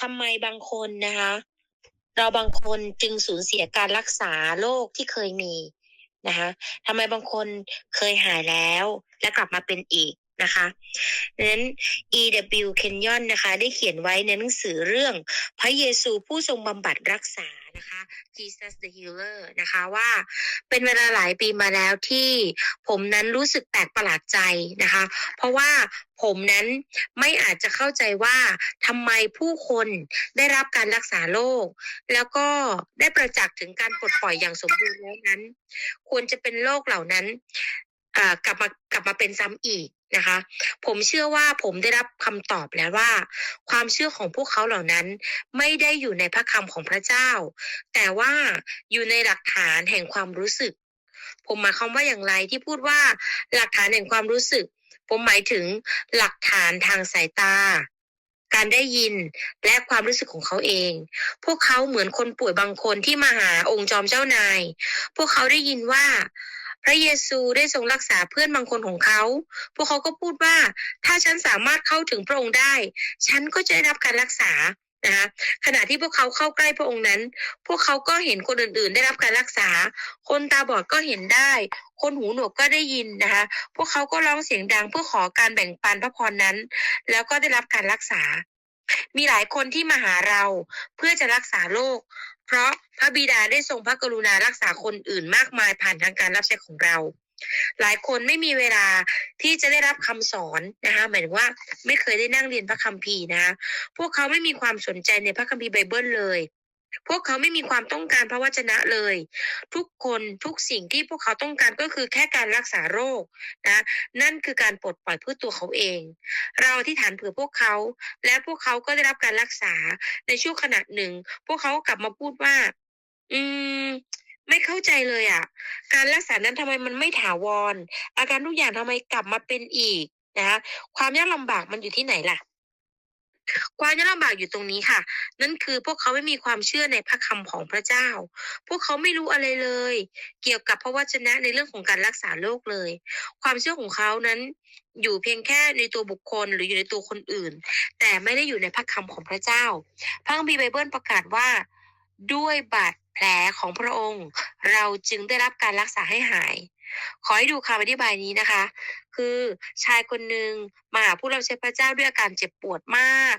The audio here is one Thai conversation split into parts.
ทำไมบางคนนะคะ เราบางคนจึงสูญเสียการรักษาโรคที่เคยมีนะคะทำไมบางคนเคยหายแล้ว และกลับมาเป็นอีก นะคะดังนั้น E.W. Kenyon นะคะได้เขียนไว้ในหนังสือเรื่องพระเยซูผู้ทรงบำบัดรักษานะคะ Jesus the Healer นะคะว่าเป็นเวลาหลายปีมาแล้วที่ผมนั้นรู้สึกแปลกประหลาดใจนะคะ เพราะว่าผมนั้นไม่อาจจะเข้าใจว่าทำไมผู้คนได้รับการรักษาโรคแล้วก็ได้ประจักษ์ถึงการปลดปล่อยอย่างสมบูรณ์แล้วนั้น ควรจะเป็นโรคเหล่านั้นกลับมากลับมาเป็นซ้ำอีก นะคะ ผมเชื่อว่าผมได้รับคำตอบแล้วว่า ความเชื่อของพวกเขาเหล่านั้นไม่ได้อยู่ในพระคำของพระเจ้า แต่ว่าอยู่ในหลักฐานแห่งความรู้สึก ผมหมายความว่าอย่างไรที่พูดว่าหลักฐานแห่งความรู้สึก ผมหมายถึงหลักฐานทางสายตา การได้ยินและความรู้สึกของเขาเอง พวกเขาเหมือนคนป่วยบางคนที่มาหาองค์จอมเจ้านาย พวกเขาได้ยินว่า พระเยซูได้ทรงรักษาเพื่อนบางคนของเขา พวกเขาก็พูดว่า ถ้าฉันสามารถเข้าถึงพระองค์ได้ ฉันก็จะได้รับการรักษานะคะขณะที่พวกเขาเข้าใกล้พระองค์นั้น พวกเขาก็เห็นคนอื่นๆ ได้รับการรักษา คนตาบอดก็เห็นได้ คนหูหนวกก็ได้ยินนะคะ พวกเขาก็ร้องเสียงดังเพื่อขอการแบ่งปันพระพรนั้น แล้วก็ได้รับการรักษา มีหลายคนที่มาหาเราเพื่อจะรักษาโรค เพราะพระบิดาได้ทรงพระกรุณารักษาคนอื่นมากมายผ่านทางการรับใช้ของเรา หลายคนไม่มีเวลาที่จะได้รับคำสอนนะคะหมายถึงว่าไม่เคยได้นั่งเรียนพระคัมภีร์นะคะพวกเขาไม่มีความสนใจในพระคัมภีร์ไบเบิลเลย พวกเขาไม่มีความต้องการพระวจนะเลย ทุกคนทุกสิ่งที่พวกเขาต้องการก็คือแค่การรักษาโรคนะนั่นคือการปลดปล่อยเพื่อตัวเขาเอง เราที่ฐานเผื่อพวกเขา และพวกเขาก็ได้รับการรักษาในช่วงขณะหนึ่ง พวกเขากลับมาพูดว่า อืมไม่เข้าใจเลยอะ การรักษานั้นทำไมมันไม่ถาวร อาการทุกอย่างทำไมกลับมาเป็นอีกนะคะความยากลำบากมันอยู่ที่ไหนล่ะ ความยากลำบากอยู่ตรงนี้ค่ะ นั่นคือพวกเขาไม่มีความเชื่อในพระคำของพระเจ้า พวกเขาไม่รู้อะไรเลย เกี่ยวกับพระวจนะในเรื่องของการรักษาโรคเลย ความเชื่อของเขานั้นอยู่เพียงแค่ในตัวบุคคลหรืออยู่ในตัวคนอื่น แต่ไม่ได้อยู่ในพระคำของพระเจ้า พระคัมภีร์ไบเบิลประกาศว่าด้วยบาดแผลของพระองค์ เราจึงได้รับการรักษาให้หาย ขอให้ดูคำอธิบายนี้นะคะ คือชายคนหนึ่งมาหาผู้รับใช้พระเจ้าด้วยอาการเจ็บปวดมาก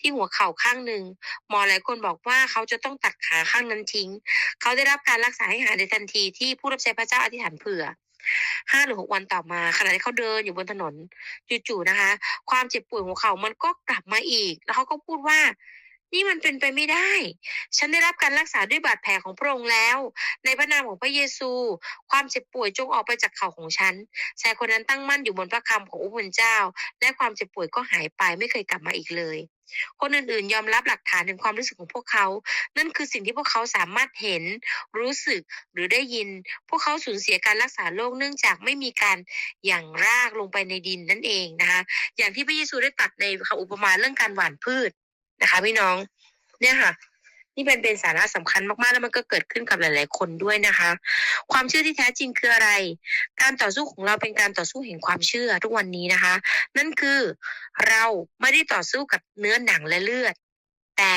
ที่หัวเข่าข้างหนึ่งหมอหลายคนบอกว่าเขาจะต้องตัดขาข้างนั้นทิ้ง เขาได้รับการรักษาให้หายในทันทีที่ผู้รับใช้พระเจ้าอธิษฐานเผื่อห้าหรือหกวันต่อมาขณะที่เขาเดินอยู่บนถนนจู่ๆนะคะ ความเจ็บปวดหัวเข่ามันก็กลับมาอีก แล้วเขาก็พูดว่า นี่มันเป็นไปไม่ได้ ฉันได้รับการรักษาด้วยบาดแผลของพระองค์แล้ว ในพระนามของพระเยซู ความเจ็บป่วยจงออกไปจากเข่าของฉันชายคนนั้นตั้งมั่นอยู่บนพระคำขององค์พระเจ้า และความเจ็บป่วยก็หายไปไม่เคยกลับมาอีกเลย คนอื่นๆ ยอมรับหลักฐานถึงความรู้สึกของพวกเขา นั่นคือสิ่งที่พวกเขาสามารถเห็น รู้สึกหรือได้ยิน พวกเขาสูญเสียการรักษาโรคเนื่องจากไม่มีการอย่างรากลงไปในดินนั่นเองนะคะ อย่างที่พระเยซูได้ตรัดในคำอุปมาเรื่องการหว่านพืช นะคะพี่น้อง เนี่ยค่ะ นี่เป็นเป็นสาระสำคัญมากๆ แล้วมันก็เกิดขึ้นกับหลาย ๆ คนด้วยนะคะ ความเชื่อที่แท้จริงคืออะไร การต่อสู้ของเราเป็นการต่อสู้แห่งความเชื่อทุกวันนี้นะคะ นั่นคือเราไม่ได้ต่อสู้กับเนื้อหนังและเลือดแต่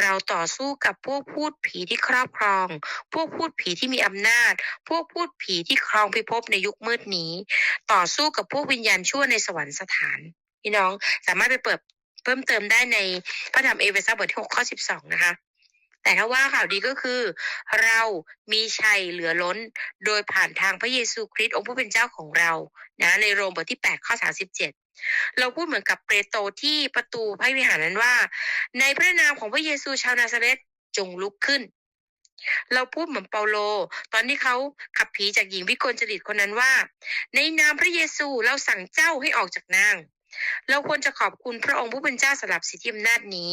เราต่อสู้กับพวกพูดผีที่ครอบครอง พวกพูดผีที่มีอำนาจ พวกพูดผีที่ครองพิภพในยุคมืดนี้ ต่อสู้กับพวกวิญญาณชั่วในสวรรคสถาน พี่น้องสามารถไปเปิด เพิ่มเติมได้ในพระธรรมเอเฟซัสบทที่6ข้อ12นะคะ แต่ถ้าว่าข่าวดีก็คือ เรามีชัยเหลือล้น โดยผ่านทางพระเยซูคริสต์องค์ผู้เป็นเจ้าของเรานะในโรมบทที่8ข้อ37เราพูดเหมือนกับเปโตรที่ประตูพระวิหารนั้นว่า ในพระนามของพระเยซูชาวนาซาเรตจงลุกขึ้น เราพูดเหมือนเปาโล ตอนที่เขาขับผีจากหญิงวิกลจริตคนนั้นว่า ในนามพระเยซูเราสั่งเจ้าให้ออกจากนาง เราควรจะขอบคุณพระองค์ผู้เป็นเจ้าสำหรับสิทธิอำนาจนี้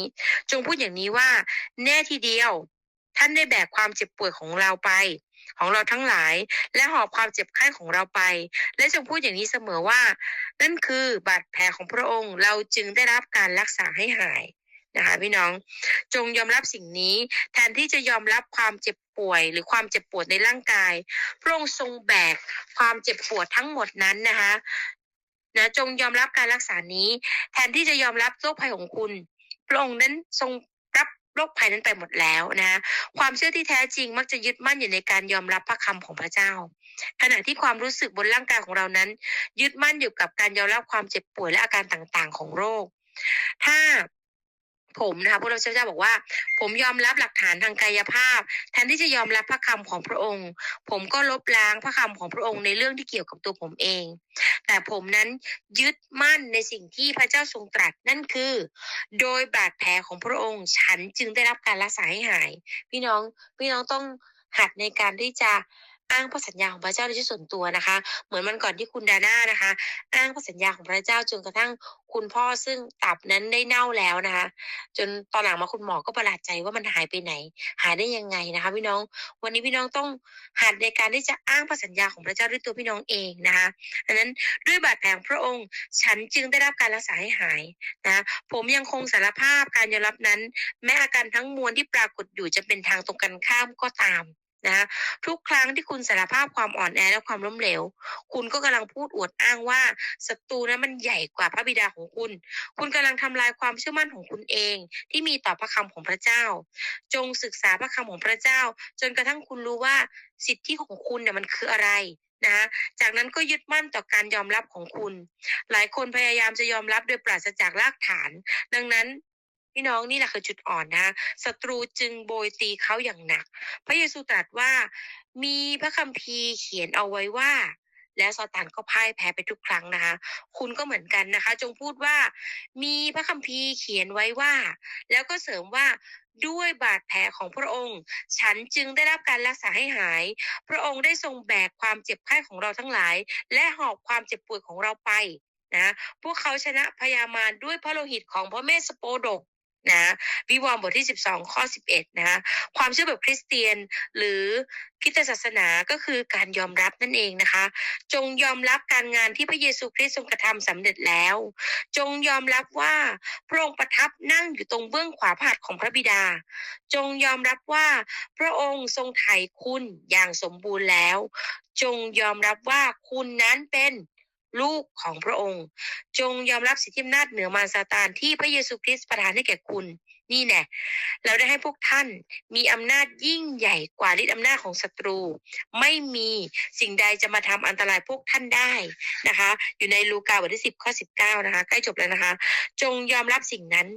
จงพูดอย่างนี้ว่า แน่ทีเดียว ท่านได้แบกความเจ็บป่วยของเราไป ของเราทั้งหลาย และหอบความเจ็บไข้ของเราไป และจงพูดอย่างนี้เสมอว่า นั่นคือบาดแผลของพระองค์เราจึงได้รับการรักษาให้หายนะคะพี่น้องจงยอมรับสิ่งนี้ แทนที่จะยอมรับความเจ็บป่วย หรือความเจ็บปวดในร่างกาย พระองค์ทรงแบกความเจ็บปวดทั้งหมดนั้นนะคะ นะจงยอมรับการรักษานี้ แทนที่จะยอมรับโรคภัยของคุณ พระองค์นั้นทรงรับโรคภัยนั้นไปหมดแล้วนะ ความเชื่อที่แท้จริงมักจะยึดมั่นอยู่ในการยอมรับพระคำของพระเจ้า ขณะที่ความรู้สึกบนร่างกายของเรานั้น ยึดมั่นอยู่กับการยอมรับความเจ็บป่วยและอาการต่างๆ ของโรค ถ้า ผมนะคะพระเราเจ้าบอกว่า ผมยอมรับหลักฐานทางกายภาพแทนที่จะยอมรับพระคำของพระองค์ ผมก็ลบล้างพระคำของพระองค์ในเรื่องที่เกี่ยวกับตัวผมเอง แต่ผมนั้นยึดมั่นในสิ่งที่พระเจ้าทรงตรัสนั่นคือ โดยบาดแผลของพระองค์ ฉันจึงได้รับการรักษาให้หาย พี่น้องพี่น้องต้องหัดในการที่จะ อ้างพระสัญญาของพระเจ้าในชีวิตส่วนตัวนะคะ เหมือนมันก่อนที่คุณดาน่านะคะ อ้างพระสัญญาของพระเจ้าจนกระทั่งคุณพ่อซึ่งตับนั้นได้เน่าแล้วนะคะ จนตอนหลังมาคุณหมอก็ประหลาดใจว่ามันหายไปไหน หายได้ยังไงนะคะ พี่น้องวันนี้พี่น้องต้องหัดในการที่จะอ้างพระสัญญาของพระเจ้าด้วยตัวพี่น้องเองนะคะดังนั้นด้วยบาดแผลพระองค์ ฉันจึงได้รับการรักษาให้หายนะผมยังคงสารภาพการยอมรับนั้น แม้อาการทั้งมวลที่ปรากฏอยู่จะเป็นทางตรงกันข้ามก็ตาม นะทุกครั้งที่คุณสารภาพความอ่อนแอและความล้มเหลว คุณก็กำลังพูดอวดอ้างว่าศัตรูนั้นมันใหญ่กว่าพระบิดาของคุณ คุณกำลังทำลายความเชื่อมั่นของคุณเอง ที่มีต่อพระคำของพระเจ้า จงศึกษาพระคำของพระเจ้า จนกระทั่งคุณรู้ว่าสิทธิของคุณเนี่ยมันคืออะไรนะจากนั้นก็ยึดมั่นต่อการยอมรับของคุณ หลายคนพยายามจะยอมรับโดยปราศจากรากฐาน ดังนั้น พี่น้องนี่แหละคือจุดอ่อนนะศัตรูจึงโบยตีเขาอย่างหนัก พระเยซูตรัสว่ามีพระคัมภีร์เขียนเอาไว้ว่าแล้วซาตานก็พ่ายแพ้ไปทุกครั้งนะคะ คุณก็เหมือนกันนะคะ จงพูดว่า มีพระคัมภีร์เขียนไว้ว่า แล้วก็เสริมว่าด้วยบาดแผลของพระองค์ ฉันจึงได้รับการรักษาให้หาย พระองค์ได้ทรงแบกความเจ็บไข้ของเราทั้งหลาย และหอบความเจ็บป่วยของเราไปนะ พวกเขาชนะพยามารด้วยพระโลหิตของพระเมสสโปดก นะวิวรณ์บทที่ 12 ข้อ 11 นะความเชื่อแบบคริสเตียนหรือคริสตศาสนาก็คือการยอมรับนั่นเองนะคะ จงยอมรับการงานที่พระเยซูคริสต์ทรงกระทำสำเร็จแล้ว จงยอมรับว่าพระองค์ประทับนั่งอยู่ตรงเบื้องขวาผาดของพระบิดา จงยอมรับว่าพระองค์ทรงไถ่คุณอย่างสมบูรณ์แล้ว จงยอมรับว่าคุณนั้นเป็น ลูกของพระองค์ จงยอมรับสิทธิอำนาจเหนือมารซาตานที่พระเยซูคริสต์ประทานให้แก่คุณ นี่แน่เราได้ให้พวกท่านมีอำนาจยิ่งใหญ่กว่าฤทธิอำนาจของศัตรู ไม่มีสิ่งใดจะมาทำอันตรายพวกท่านได้นะคะ อยู่ในลูกาบทที่สิบข้อสิบเก้านะคะใกล้จบแล้วนะคะ จงยอมรับสิ่งนั้น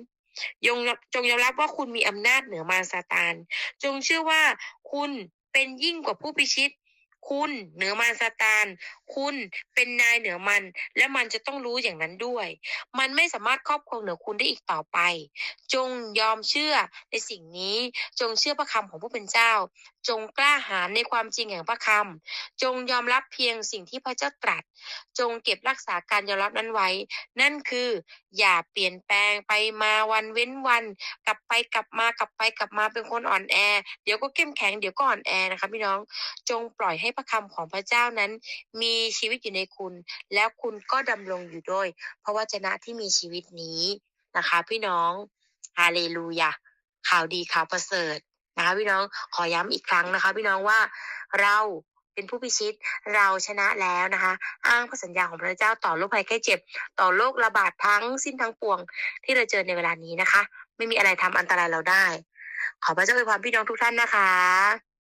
ยงจงยอมรับว่าคุณมีอำนาจเหนือมารซาตาน จงเชื่อว่าคุณเป็นยิ่งกว่าผู้พิชิต คุณเหนือมารซาตาน คุณเป็นนายเหนือมัน และมันจะต้องรู้อย่างนั้นด้วย มันไม่สามารถครอบครองเหนือคุณได้อีกต่อไป จงยอมเชื่อในสิ่งนี้ จงเชื่อพระคำของผู้เป็นเจ้า จงกล้าหาญในความจริงแห่งพระคำจงยอมรับเพียงสิ่งที่พระเจ้าตรัส จงเก็บรักษาการยอมรับนั้นไว้ นั่นคือ อย่าเปลี่ยนแปลงไปมาวันเว้นวัน กลับไปกลับมากลับไปกลับมาเป็นคนอ่อนแอ เดี๋ยวก็เข้มแข็งเดี๋ยวก็อ่อนแอนะคะพี่น้อง จงปล่อยให้พระคำของพระเจ้านั้นมีีชีวิตอยู่ในคุณ แล้วคุณก็ดำรงอยู่ด้วย พระวจนะที่มีชีวิตนี้นะคะ พี่น้องฮาเลลูยาข่าวดีข่าวประเสริฐนะคะพี่น้องขอย้ำอีกครั้งนะคะ พี่น้องว่าเราเป็นผู้พิชิตเราชนะแล้วนะคะ อ้างพระสัญญาของพระเจ้าต่อโรคภัยแค่เจ็บ ต่อโรคระบาดทั้งสิ้นทั้งปวง ที่เราเจอในเวลานี้นะคะ ไม่มีอะไรทำอันตรายเราได้ ขอพระเจ้าอวยพรพี่น้องทุกท่านนะคะ